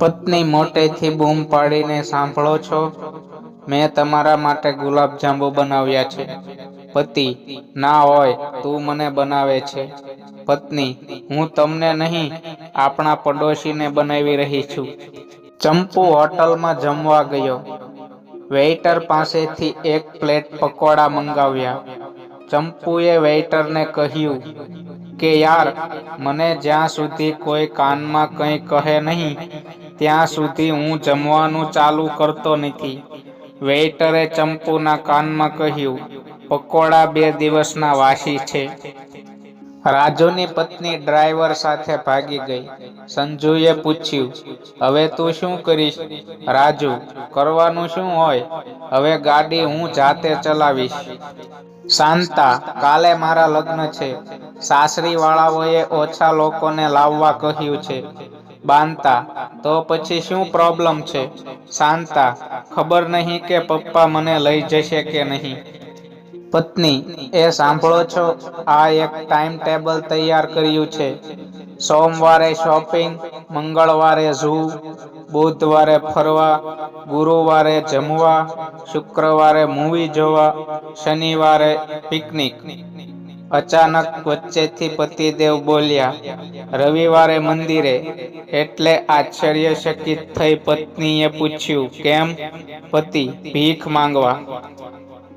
પત્ની મોટેથી બૂમ પાડીને સાંભળો છો? મેં તમારા માટે ગુલાબજાંબુ બનાવ્યા છે. પતિ, ના હોય, તું મને બનાવે છે. પત્ની, હું તમને નહીં, આપણા પડોશીને બનાવી રહી છું. ચંપુ હોટલમાં જમવા ગયો. વેઇટર પાસેથી એક પ્લેટ પકોડા મંગાવ્યા. ચંપુએ વેઇટરને કહ્યું કે, યાર, મને જ્યાં સુધી કોઈ કાનમાં કંઈ કહે નહીં ત્યાં સુધી હું જમવાનું ચાલુ કરતો નથી. વેઇટરે ચંપુના કાનમાં કહ્યું, પકોડા બે દિવસના વાસી છે. રાજુની પત્ની ડ્રાઈવર સાથે ભાગી ગઈ. સંજુએ પૂછ્યું, હવે તું શું કરીશ? રાજુ, કરવાનું શું હોય? હવે ગાડી હું જાતે ચલાવીશ. શાંતા, કાલે મારા લગ્ન છે. સાસરી વાળાઓએ ઓછા લોકોને લાવવા કહ્યું છે. બાંતા તો પછી શું પ્રોબ્લેમ છે? શાંતા, ખબર નહીં કે પપ્પા મને લઈ જશે કે નહીં? પત્ની, એ સાંભળો છો, આ એક ટાઈમ ટેબલ તૈયાર કર્યું છે. સોમવારે શોપિંગ મંગળવારે ઝૂ બુધવારે ફરવા, ગુરુવારે જમવા, શુક્રવારે મૂવી જોવા, શનિવારે પિકનિક અચાનક વચ્ચેથી પતિદેવ બોલ્યા, રવિવારે મંદિરે. એટલે આશ્ચર્યચકિત થઈ પત્નીએ પૂછ્યું, કેમ? પતિ, ભીખ માંગવા.